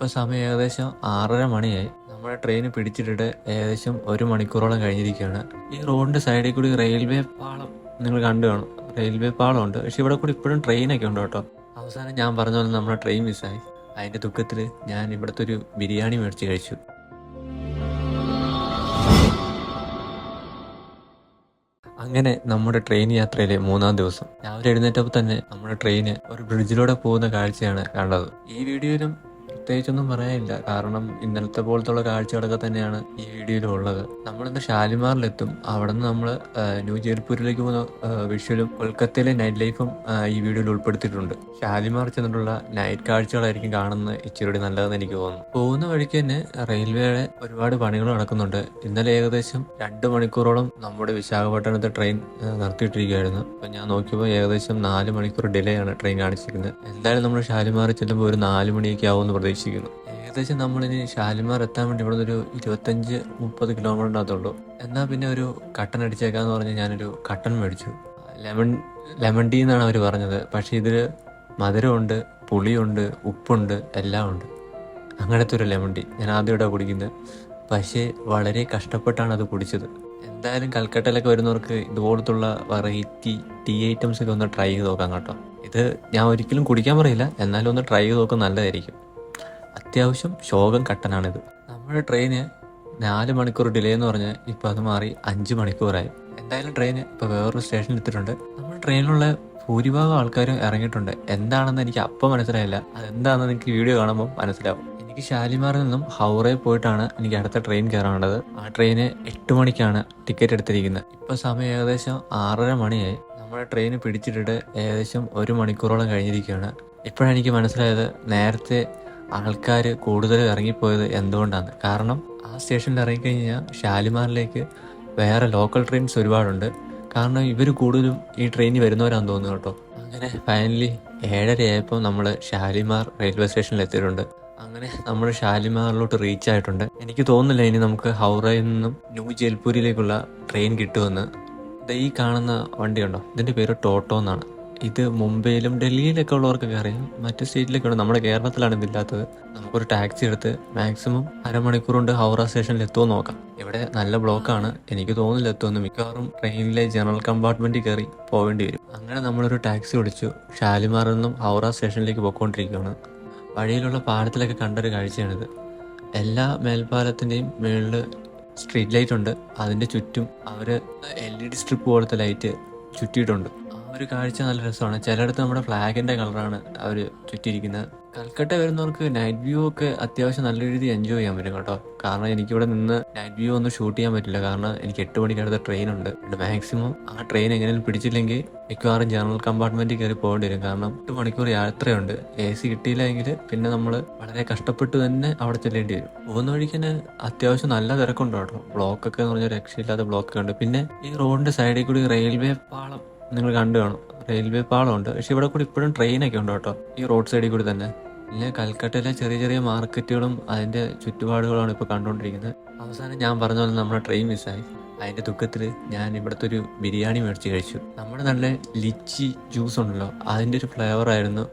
ഇപ്പൊ സമയം ഏകദേശം ആറര മണിയായി. നമ്മുടെ ട്രെയിൻ പിടിച്ചിട്ടിട്ട് ഏകദേശം ഒരു മണിക്കൂറോളം കഴിഞ്ഞിരിക്കുകയാണ്. ഈ റോഡിന്റെ സൈഡിൽ കൂടി റെയിൽവേ പാളം നിങ്ങൾ കണ്ടു കാണും. റെയിൽവേ പാളം ഉണ്ട് പക്ഷെ ഇവിടെ കൂടി ഇപ്പോഴും ട്രെയിനൊക്കെ ഉണ്ട് കേട്ടോ. അവസാനം ഞാൻ പറഞ്ഞ പോലെ നമ്മുടെ ട്രെയിൻ മിസ്സായി അതിന്റെ ദുഃഖത്തിൽ ഞാൻ ഇവിടുത്തെ ഒരു ബിരിയാണി മേടിച്ച് കഴിച്ചു. അങ്ങനെ നമ്മുടെ ട്രെയിൻ യാത്രയിലെ മൂന്നാം ദിവസം. രാവിലെ എഴുന്നേറ്റപ്പോൾ തന്നെ നമ്മുടെ ട്രെയിന് ഒരു ബ്രിഡ്ജിലൂടെ പോകുന്ന കാഴ്ചയാണ് കണ്ടത്. ഈ വീഡിയോയിലും പ്രത്യേകിച്ചൊന്നും പറയാനില്ല. കാരണം ഇന്നലത്തെ പോലത്തുള്ള കാഴ്ചകളൊക്കെ തന്നെയാണ് ഈ വീഡിയോയിലും ഉള്ളത് നമ്മളിന്ന് ഷാലിമാറിലെത്തും. അവിടെ നിന്ന് നമ്മൾ ന്യൂ ജയ്പൂരിലേക്ക് പോകുന്ന വിഷ്വലും കൊൽക്കത്തയിലെ നൈറ്റ് ലൈഫും ഈ വീഡിയോയിൽ ഉൾപ്പെടുത്തിയിട്ടുണ്ട്. ഷാലിമാർ ചെന്നിട്ടുള്ള നൈറ്റ് കാഴ്ചകളായിരിക്കും കാണുന്നത് ഇച്ചിരി നല്ലതെന്ന് എനിക്ക് തോന്നുന്നു. പോകുന്ന വഴിക്ക് തന്നെ റെയിൽവേയുടെ ഒരുപാട് പണികൾ നടക്കുന്നുണ്ട്. ഇന്നലെ ഏകദേശം രണ്ട് മണിക്കൂറോളം നമ്മുടെ വിശാഖപട്ടണത്തെ ട്രെയിൻ നിർത്തിയിട്ടിരിക്കുകയായിരുന്നു. അപ്പൊ ഞാൻ നോക്കിയപ്പോൾ ഏകദേശം നാല് മണിക്കൂർ ഡിലേ ആണ് ട്രെയിൻ കാണിച്ചിരിക്കുന്നത്. എന്തായാലും നമ്മൾ ഷാലിമാർ ചെല്ലുമ്പോൾ ഒരു നാല് മണിയൊക്കെ ആവുമെന്ന് പ്രതീക്ഷിക്കുന്നു ഏകദേശം നമ്മളിനി ഷാലിമാർ എത്താൻ വേണ്ടി ഇവിടെ ഒരു ഇരുപത്തഞ്ച് മുപ്പത് കിലോമീറ്റർ അകത്തുള്ളൂ എന്നാൽ പിന്നെ ഒരു കട്ടൻ അടിച്ചേക്കാന്ന് പറഞ്ഞ് ഞാനൊരു കട്ടൻ മേടിച്ചു. ലെമൺ ലെമൺ ടീ എന്നാണ് അവർ പറഞ്ഞത്. പക്ഷേ ഇതിൽ മധുരമുണ്ട് പുളിയുണ്ട് ഉപ്പുണ്ട് എല്ലാം ഉണ്ട്. അങ്ങനത്തെ ഒരു ലെമൺ ടീ ഞാൻ ആദ്യമായിട്ടാണ് കുടിക്കുന്നത്. പക്ഷേ വളരെ കഷ്ടപ്പെട്ടാണ് അത് കുടിച്ചത്. എന്തായാലും കൽക്കട്ടയിലൊക്കെ വരുന്നവർക്ക് ഇതുപോലത്തുള്ള വെറൈറ്റി ടീ ഐറ്റംസ് ഒക്കെ ഒന്ന് ട്രൈ ചെയ്ത് നോക്കാം കേട്ടോ. ഇത് ഞാൻ ഒരിക്കലും കുടിക്കാൻ പറയില്ല. എന്നാലും ഒന്ന് ട്രൈ ചെയ്ത് നോക്കാൻ നല്ലതായിരിക്കും. അത്യാവശ്യം ശോകം കട്ടനാണിത്. നമ്മുടെ ട്രെയിന് നാല് മണിക്കൂർ ഡിലേ എന്ന് പറഞ്ഞാൽ ഇപ്പം അത് മാറി അഞ്ച് മണിക്കൂറായി. എന്തായാലും ട്രെയിൻ ഇപ്പോൾ വേറൊരു സ്റ്റേഷനിൽ എത്തിയിട്ടുണ്ട് നമ്മുടെ ട്രെയിനിലുള്ള ഭൂരിഭാഗം ആൾക്കാരും ഇറങ്ങിയിട്ടുണ്ട്. എന്താണെന്ന് എനിക്ക് അപ്പം മനസ്സിലായില്ല. അതെന്താണെന്ന് എനിക്ക് വീഡിയോ കാണുമ്പോൾ മനസ്സിലാവും. എനിക്ക് ഷാലിമാറിൽ നിന്നും ഹൗറയിൽ പോയിട്ടാണ് എനിക്ക് അടുത്ത ട്രെയിൻ കയറാനുള്ളത്. ആ ട്രെയിന് എട്ട് മണിക്കാണ് ടിക്കറ്റ് എടുത്തിരിക്കുന്നത്. ഇപ്പൊ സമയം ഏകദേശം ആറര മണിയായി. നമ്മുടെ ട്രെയിൻ പിടിച്ചിട്ടിട്ട് ഏകദേശം ഒരു മണിക്കൂറോളം കഴിഞ്ഞിരിക്കുകയാണ്. ഇപ്പോഴാണ് എനിക്ക് മനസ്സിലായത് നേരത്തെ ആൾക്കാർ കൂടുതൽ ഇറങ്ങിപ്പോയത് എന്തുകൊണ്ടാണ് കാരണം ആ സ്റ്റേഷനിൽ ഇറങ്ങിക്കഴിഞ്ഞാൽ ഷാലിമാറിലേക്ക് വേറെ ലോക്കൽ ട്രെയിൻസ് ഒരുപാടുണ്ട്. കാരണം ഇവർ കൂടുതലും ഈ ട്രെയിനിൽ വരുന്നവരാണെന്ന് തോന്നുന്നു കേട്ടോ. അങ്ങനെ ഫൈനലി ഏഴര ആയപ്പോൾ നമ്മൾ ഷാലിമാർ റെയിൽവേ സ്റ്റേഷനിൽ എത്തിയിട്ടുണ്ട്. അങ്ങനെ നമ്മൾ ഷാലിമാറിലോട്ട് റീച്ച് ആയിട്ടുണ്ട്. എനിക്ക് തോന്നുന്നില്ല ഇനി നമുക്ക് ഹൗറയിൽ നിന്നും ന്യൂ ജൽപൂരിലേക്കുള്ള ട്രെയിൻ കിട്ടുമെന്ന്. ഈ കാണുന്ന വണ്ടിയുണ്ടോ? ഇതിന്റെ പേര് ടോട്ടോ എന്നാണ് ഇത് മുംബൈയിലും ഡൽഹിയിലൊക്കെ ഉള്ളവർക്കൊക്കെ അറിയാം. മറ്റു സ്റ്റേറ്റിലൊക്കെ ഉണ്ട്. നമ്മുടെ കേരളത്തിലാണ് ഇതില്ലാത്തത് നമുക്കൊരു ടാക്സി എടുത്ത് മാക്സിമം അരമണിക്കൂർ കൊണ്ട് ഹൗറ സ്റ്റേഷനിൽ എത്തുമോ നോക്കാം. ഇവിടെ നല്ല ബ്ലോക്കാണ്. എനിക്ക് തോന്നില്ല എത്തുമെന്ന്. മിക്കവാറും ട്രെയിനിലെ ജനറൽ കമ്പാർട്ട്മെന്റിൽ കയറി പോവേണ്ടി വരും. അങ്ങനെ നമ്മളൊരു ടാക്സി ഓടിച്ചു. ഷാലിമാറിൽ നിന്നും ഹൗറ സ്റ്റേഷനിലേക്ക് പോയിക്കൊണ്ടിരിക്കുകയാണ്. വഴിയിലുള്ള പാലത്തിലൊക്കെ കണ്ടൊരു കാഴ്ചയാണിത്. എല്ലാ മേൽപ്പാലത്തിന്റെയും മുകളിൽ സ്ട്രീറ്റ് ലൈറ്റ് ഉണ്ട്. അതിന്റെ ചുറ്റും അവർ എൽ ഇ ഡി സ്ട്രിപ്പ് പോലത്തെ ലൈറ്റ് ചുറ്റിയിട്ടുണ്ട്. ഒരു കാഴ്ച നല്ല രസമാണ്. ചിലയിടത്ത് നമ്മുടെ ഫ്ലാഗിന്റെ കളറാണ് അവർ ചുറ്റിയിരിക്കുന്നത്. കൽക്കട്ട വരുന്നവർക്ക് നൈറ്റ് വ്യൂ ഒക്കെ അത്യാവശ്യം നല്ല രീതിയിൽ എൻജോയ് ചെയ്യാൻ പറ്റും കേട്ടോ. കാരണം എനിക്കിവിടെ നിന്ന് നൈറ്റ് വ്യൂ ഒന്നും ഷൂട്ട് ചെയ്യാൻ പറ്റില്ല. കാരണം എനിക്ക് എട്ട് മണിക്ക് അടുത്ത ട്രെയിൻ ഉണ്ട്. മാക്സിമം ആ ട്രെയിൻ എങ്ങനെയും പിടിച്ചില്ലെങ്കിൽ മിക്കവാറും ജനറൽ കമ്പാർട്ട്മെന്റിൽ കയറി പോകേണ്ടി വരും. കാരണം എട്ട് മണിക്കൂർ യാത്രയുണ്ട്. എ സി കിട്ടിയില്ലെങ്കിൽ പിന്നെ നമ്മൾ വളരെ കഷ്ടപ്പെട്ട് തന്നെ അവിടെ ചെല്ലേണ്ടി വരും. പോകുന്ന വഴിക്ക് തന്നെ അത്യാവശ്യം നല്ല തിരക്കുണ്ട് കേട്ടോ. ബ്ലോക്ക് ഒക്കെ എന്ന് പറഞ്ഞാൽ രക്ഷയില്ലാത്ത ബ്ലോക്ക് ഉണ്ട്. പിന്നെ ഈ റോഡിന്റെ സൈഡിൽ കൂടി റെയിൽവേ പാളം. നിങ്ങൾ കണ്ടു കാണും. റെയിൽവേ പാളം ഉണ്ട് പക്ഷെ ഇവിടെ കൂടി ഇപ്പോഴും ട്രെയിനൊക്കെ ഉണ്ട് കേട്ടോ. ഈ റോഡ് സൈഡിൽ കൂടി തന്നെ. പിന്നെ കൽക്കട്ടയിലെ ചെറിയ ചെറിയ മാർക്കറ്റുകളും അതിന്റെ ചുറ്റുപാടുകളാണ് ഇപ്പോൾ കണ്ടുകൊണ്ടിരിക്കുന്നത്. അവസാനം ഞാൻ പറഞ്ഞ പോലെ നമ്മുടെ ട്രെയിൻ മിസ്സായി. അതിന്റെ ദുഃഖത്തിൽ ഞാൻ ഇവിടുത്തെ ഒരു ബിരിയാണി മേടിച്ച് കഴിച്ചു. നമ്മുടെ നല്ല ലിച്ചി ജ്യൂസ് ഉണ്ടല്ലോ. അതിന്റെ ഒരു ഫ്ലേവർ ആയിരുന്നു